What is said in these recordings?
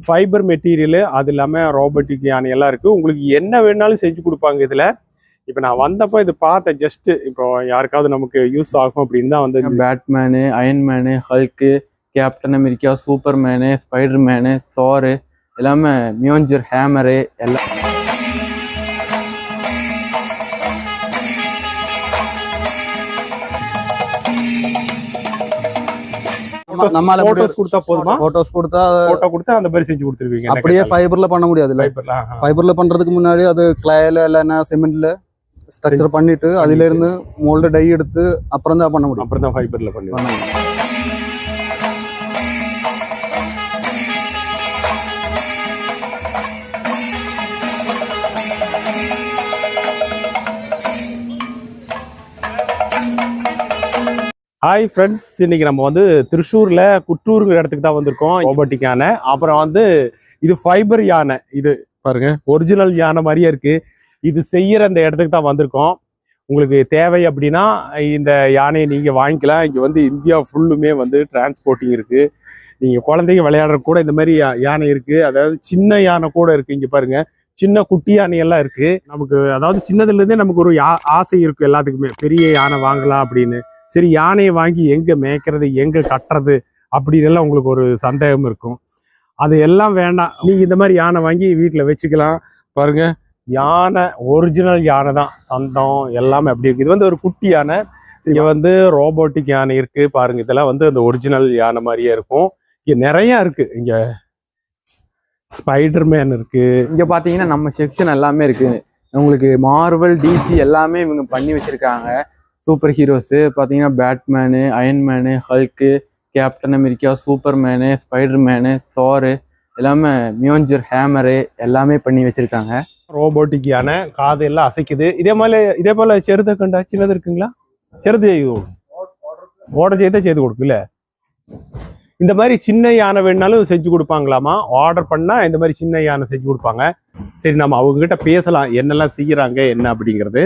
Fibre material அது இல்லாமல் robotic யானை எல்லாம் இருக்குது உங்களுக்கு என்ன வேணாலும் செஞ்சு கொடுப்பாங்க இதில். இப்போ நான் வந்தப்போ இது பார்த்தேன் ஜஸ்ட்டு இப்போ யாருக்காவது நமக்கு யூஸ் ஆகும் அப்படின்னு தான் வந்து Batman Iron Man Hulk Captain America Superman Spiderman Thor எல்லாமே மியோஞ்சர் ஹேமரு எல்லாம் நம்மால ஃபோட்டோஸ் கொடுத்தா போதுமா? போட்டோஸ் கொடுத்தா ஃபோட்டோ கொடுத்தா அந்த மாதிரி செஞ்சு கொடுத்துருவீங்க அப்படியே ஃபைபர்ல பண்ண முடியாது ஃபைபர்ல ஃபைபர்ல பண்றதுக்கு முன்னாடி அது கிளையில இல்லைன்னா சிமெண்ட்ல ஸ்ட்ரக்சர் பண்ணிட்டு அதுல இருந்து மோல்டு டை எடுத்து அப்புறம் தான் பண்ண முடியும். அப்புறம் தான் ஃபைபர்ல பண்ணுவேன் ஹாய் ஃப்ரெண்ட்ஸ் இன்னைக்கு நம்ம வந்து திருச்சூர்ல குற்றூருங்கிற இடத்துக்கு தான் வந்திருக்கோம் ரோபோட்டிக் யானை. அப்புறம் வந்து இது ஃபைபர் யானை. இது பாருங்க ஒரிஜினல் யானை மாதிரியே இருக்கு. இது செய்யற அந்த இடத்துக்கு தான் வந்திருக்கோம். உங்களுக்கு தேவை அப்படின்னா இந்த யானையை நீங்க வாங்கிக்கலாம். இங்க வந்து இந்தியா ஃபுல்லுமே வந்து டிரான்ஸ்போர்ட்டிங் இருக்கு. நீங்க குழந்தைங்க விளையாடுற கூட இந்த மாதிரி யா- யானை இருக்கு. அதாவது சின்ன யானை கூட இருக்கு இங்க பாருங்க. சின்ன குட்டி யானை எல்லாம் இருக்கு. நமக்கு அதாவது சின்னதுல இருந்தே நமக்கு ஒரு யா- ஆசை இருக்கு எல்லாத்துக்குமே. பெரிய யானை வாங்கலாம் அப்படின்னு. சரி யானையை வாங்கி எங்கே மேய்க்கிறது எங்கே கட்டுறது அப்படின்னு எல்லாம் உங்களுக்கு ஒரு சந்தேகம் இருக்கும். அது எல்லாம் வேண்டாம். நீங்கள் இந்த மாதிரி யானை வாங்கி வீட்டில் வச்சுக்கலாம். பாருங்கள் யானை ஒரிஜினல் யானை தான். தந்தம் எல்லாமே அப்படி இருக்குது இது வந்து ஒரு குட்டி யானை. இங்கே வந்து ரோபோட்டிக் யானை இருக்குது பாருங்கள் இதெல்லாம் வந்து அந்த ஒரிஜினல் யானை மாதிரியே இருக்கும். இங்கே நிறையா இருக்குது இங்கே ஸ்பைடர்மேன் இருக்குது இங்கே பார்த்தீங்கன்னா நம்ம செக்ஷன் எல்லாமே இருக்குது உங்களுக்கு மார்வல் டிசி எல்லாமே இவங்க பண்ணி வச்சுருக்காங்க. சூப்பர் ஹீரோஸு பார்த்தீங்கன்னா Batman Iron Man Hulk Captain America Superman Spiderman Thor எல்லாமே மியோஞ்சர் ஹேமரு எல்லாமே பண்ணி வச்சுருக்காங்க. ரோபோட்டிக் யானை காது எல்லாம் அசைக்குது. இதே மாதிரி இதே போல் செருத கண்டா சின்னது இருக்குங்களா? செருத்து செய்து ஓட செய்தா செய்து கொடுக்குல்ல இந்த மாதிரி சின்ன யானை வேணாலும் செஞ்சு கொடுப்பாங்களாமா? ஆர்டர் பண்ணால் இந்த மாதிரி சின்ன யானை செஞ்சு கொடுப்பாங்க. சரி நம்ம அவங்ககிட்ட பேசலாம். என்னெல்லாம் செய்கிறாங்க என்ன அப்படிங்கிறது.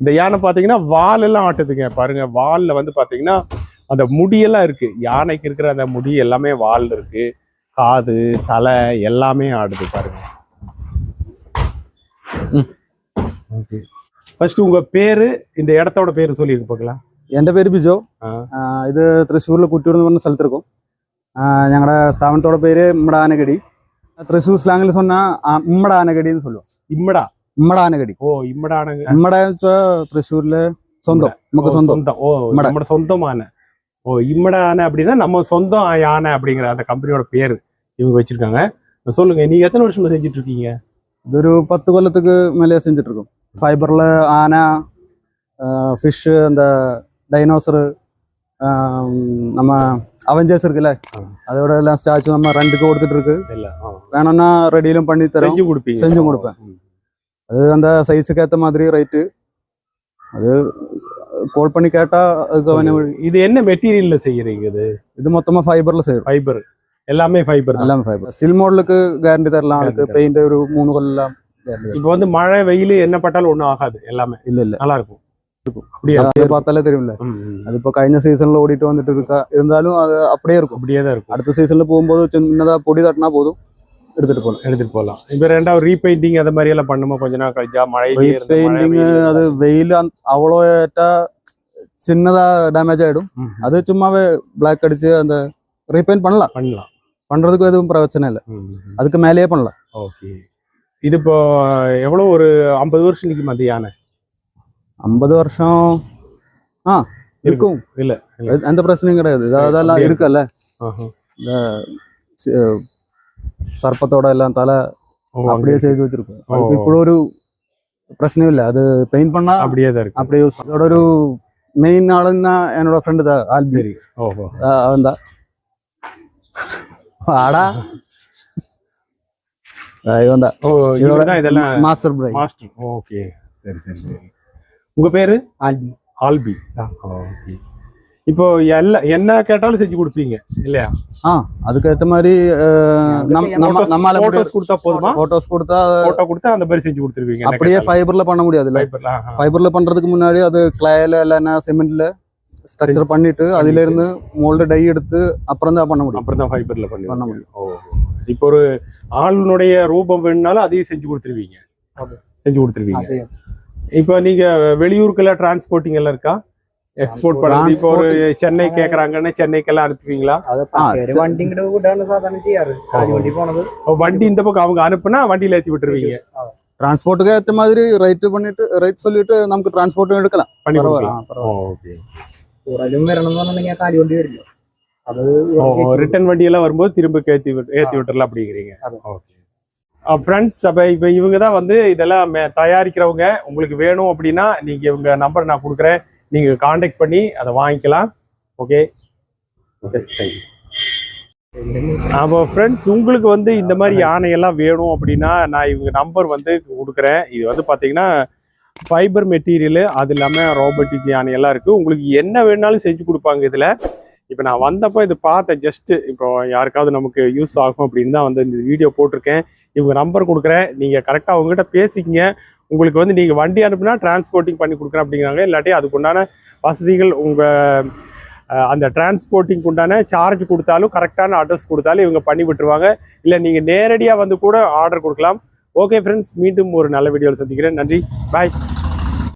இந்த யானை பாத்தீங்கன்னா வால் எல்லாம் ஆட்டுதுங்க பாருங்க வால்ல வந்து பாத்தீங்கன்னா அந்த முடியெல்லாம் இருக்கு யானைக்கு இருக்கிற அந்த முடி எல்லாமே வால் இருக்கு காது தலை எல்லாமே ஆடுது பாருங்க ஃபர்ஸ்ட் உங்க പേര് இந்த இடத்தோட പേര് சொல்லிருங்க பார்க்கலாம் എന്റെ പേര് ബിജോ ആ. ആ, ഇത് തൃശ്ശൂരിലെ കുറ്റൂർ എന്ന് പറഞ്ഞ സ്ഥലത്തിരിക്കും ഞങ്ങളുടെ സ്ഥാപനത്തോടെ പേര് ഇമ്മട ആനഗടി തൃശ്ശൂർ സ്ലാങ്ങിൽ சொன்னா ഇമ്മട ആനഗടിന്ന് சொல்லுவோம் இம்மடா ഇമ്മട ഇമ്മടാനകടി ഓ ഇമ്മടാന ഇമ്മട திருச்சூர்ல சொந்தம் நமக்கு சொந்தம் ஓ நம்மளோட சொந்தமான ஓ இம்மட ஆனை அப்படின்னா நம்ம சொந்தம் யானை அப்படிங்கிற அந்த கம்பெனியோட பேர் இவங்க வச்சிருக்காங்க சொல்லுங்க நீங்க எத்தனை வருஷமா செஞ்சுட்டு இருக்கீங்க இது ஒரு பத்து கொல்லத்துக்கு மேலே செஞ்சுட்டு இருக்கோம் ஃபைபர்ல ஆனை ஃபிஷ்ஷு அந்த டைனோசரு நம்ம அவெஞ்சர்ஸ் இருக்குல்ல அதோட எல்லாம் ஸ்டாச்சு நம்ம ரெண்டுக்கு கொடுத்துட்டு இருக்கு வேணும்னா ரெடியிலும் பண்ணி தரேன் செஞ்சு கொடுப்பீங்க செஞ்சு கொடுப்பேன் அது அந்த சைஸுக்கு ஏற்ற மாதிரி ரேட்டு அது கால் பண்ணி கேட்டால் இது என்ன மெட்டீரியலில் செய்கிறீங்க இது? இது மொத்தமாக ஃபைபரில் செய்யும் ஃபைபர் எல்லாமே ஃபைபர் எல்லாமே ஃபைபர் ஸ்டில் மாடலுக்கு கேரண்டி தரலாம். அதுக்கு பெயிண்ட் ஒரு மூணு கொல்லாம் இப்போ வந்து மழை வெயில் என்ன பட்டாலும் ஒன்றும் ஆகாது எல்லாமே. இல்லை இல்லை. நல்லா இருக்கும். அப்படியே பார்த்தாலே தெரியும்ல. அது இப்போ கழிஞ்ச சீசன்ல ஓடிட்டு வந்துட்டு இருக்கா. இருந்தாலும் அது அப்படியே இருக்கும். அப்படியே தான் இருக்கும். அடுத்த சீசன்ல போகும்போது சின்னதாக பொடி தட்டினா போதும். எடுத்துட்டு போகலாம் எடுத்துட்டு போகலாம் இப்போ ரெண்டாவது ரீபெயிண்டிங் அந்த மாதிரி எல்லாம் பண்ணுமா? கொஞ்ச நாள் கழிச்சா மழை, பெயிண்டிங். அது வெயில் அவ்வளோ ஏற்றா சின்னதா டேமேஜ் ஆயிடும். அது சும்மாவே பிளாக் அடிச்சு அந்த ரீபெயிண்ட் பண்ணலாம். பண்ணலாம். பண்றதுக்கு எதுவும் பிரச்சனை இல்லை. அதுக்கு மேலேயே பண்ணலாம். ஓகே. இது இப்போ எவ்வளோ ஒரு ஐம்பது வருஷம் நிற்கும் அந்த யானை? ஐம்பது வருஷம் ஆ இருக்கும். இல்ல. அது- எந்த பிரச்சனையும் கிடையாது. அதெல்லாம் இருக்குல்ல. எல்லாம் தலை ஓ, அப்படியே செய்து வச்சிருக்கும். அதுக்கு இப்போ ஒரு பிரச்சனையும் இல்லை. அது பெயிண்ட் பண்ணா அப்படியே தான் இருக்கு. அப்படியே யூஸ் அதோட ஒரு மெயின் ஆளுன்னா என்னோட ஃப்ரெண்டு தான் ஆல்பி. சரி. ஓஹோ அவன் தான். ஆடா இவன் தான். ஓ இவர்தான் இதெல்லாம் மாஸ்டர் பிரைன் மாஸ்டர் ஓகே. சரி சரி சரி. உங்க பேரு? ஆல்பி. ஆல்பி. ஓகே. இப்போ எல்லா என்ன கேட்டாலும் செஞ்சு கொடுப்பீங்க இல்லையா? ஆ அதுக்கேற்ற மாதிரி நம்ம நம்மால போட்டோஸ் கொடுத்தா போதுமா? போட்டோஸ் கொடுத்தா போட்டோ கொடுத்தா அந்த மாதிரி செஞ்சு கொடுத்துருவீங்க அப்படியே. ஃபைபர்ல பண்ண முடியாதுல்ல ஆஹா. ஃபைபர்ல பண்றதுக்கு முன்னாடி அது கிளையில இல்லைன்னா சிமெண்ட்ல ஸ்ட்ரக்சர் பண்ணிட்டு அதுல இருந்து மோல்டு டை எடுத்து அப்புறம் தான் பண்ண முடியும். அப்புறம் தான் ஃபைபர்ல பண்ண பண்ணுவாங்க முடியும். ஓ இப்போ ஒரு ஆளுனுடைய ரூபம் வேணும்னாலும் அதையும் செஞ்சு கொடுத்துருவீங்க. செஞ்சு கொடுத்துருவீங்க. இப்போ நீங்க வெளியூருக்கெல்லாம் டிரான்ஸ்போர்ட்டிங் எல்லாம் இருக்கா? எக்ஸ்போர்ட் பண்ணுறது இப்போ ஒரு சென்னை கேக்குறாங்கன்னு சென்னைக்கெல்லாம் அனுப்புவீங்களா അത് ആ, പേര് ചെ- വണ്ടി ഇങ്ങോട്ട് വിടാണ് സാധാരണ ചെയ്യാറ് കാലി വണ്ടി പോണത് இப்போ வண்டி இந்த பக்கம் அவங்க அனுப்புனா வண்டியில ஏற்றி விட்டுருவீங்க டிரான்ஸ்போர்ட்டுக்கு ஏற்ற மாதிரி ரேட் பண்ணிட்டு ரேட் சொல்லிட்டு நமக்கு டிரான்ஸ்போர்ட்டும் எடுக்கலாம் பண்ணி பரவாயில்ல கொடுக்கலாம் ஆ, பரவாயில்ல ஓகே കൂടുതലും വരണം എന്ന് പറഞ്ഞിട്ടുണ്ടെങ്കിൽ ആ കാലി വണ്ടി വരില്ല അത് ரிட்டர்ன் வண்டி எல்லாம் வரும்போது திரும்ப ஏற்றி ஏற்றி விட்டுறலாம் அப்படிங்கிறீங்க அது. ஓகே ஃப்ரெண்ட்ஸ் அப்போ இப்போ இவங்க தான் வந்து இதெல்லாம் மே- தயாரிக்கிறவங்க உங்களுக்கு வேணும் அப்படின்னா நீங்க இவங்க நம்பர் நான் கொடுக்குறேன் நீங்க காண்டாக்ட் பண்ணி அதை வாங்கிக்கலாம். ஓகே ஓகே தேங்க்யூ அப்போ ஃப்ரெண்ட்ஸ் உங்களுக்கு வந்து இந்த மாதிரி யானையெல்லாம் வேணும் அப்படின்னா நான் இவங்க நம்பர் வந்து கொடுக்குறேன். இது வந்து பார்த்தீங்கன்னா ஃபைபர் மெட்டீரியலு அது இல்லாமல் ரோபோட்டிக் யானையெல்லாம் இருக்குது உங்களுக்கு என்ன வேணாலும் செஞ்சு கொடுப்பாங்க இதில். இப்போ நான் வந்தப்போ இது பார்த்தேன் ஜஸ்ட்டு இப்போ யாருக்காவது நமக்கு யூஸ் ஆகும் அப்படின்னு தான் வந்து இந்த வீடியோ போட்டிருக்கேன். இவங்க நம்பர் கொடுக்குறேன். நீங்கள் கரெக்டாக அவங்ககிட்ட பேசிக்கிங்க. உங்களுக்கு வந்து நீங்கள் வண்டி அனுப்புனா டிரான்ஸ்போர்ட்டிங் பண்ணி கொடுக்குறேன் அப்படிங்கிறாங்க. இல்லாட்டி அதுக்குண்டான வசதிகள் உங்கள் அந்த டிரான்ஸ்போர்ட்டிங் உண்டான சார்ஜ் கொடுத்தாலும் கரெக்டான அட்ரஸ் கொடுத்தாலும் இவங்க பண்ணி விட்டுருவாங்க. இல்லை நீங்கள் நேரடியாக வந்து கூட ஆர்டர் கொடுக்கலாம். ஓகே ஃப்ரெண்ட்ஸ் மீண்டும் ஒரு நல்ல வீடியோவில் சந்திக்கிறேன். நன்றி. பாய்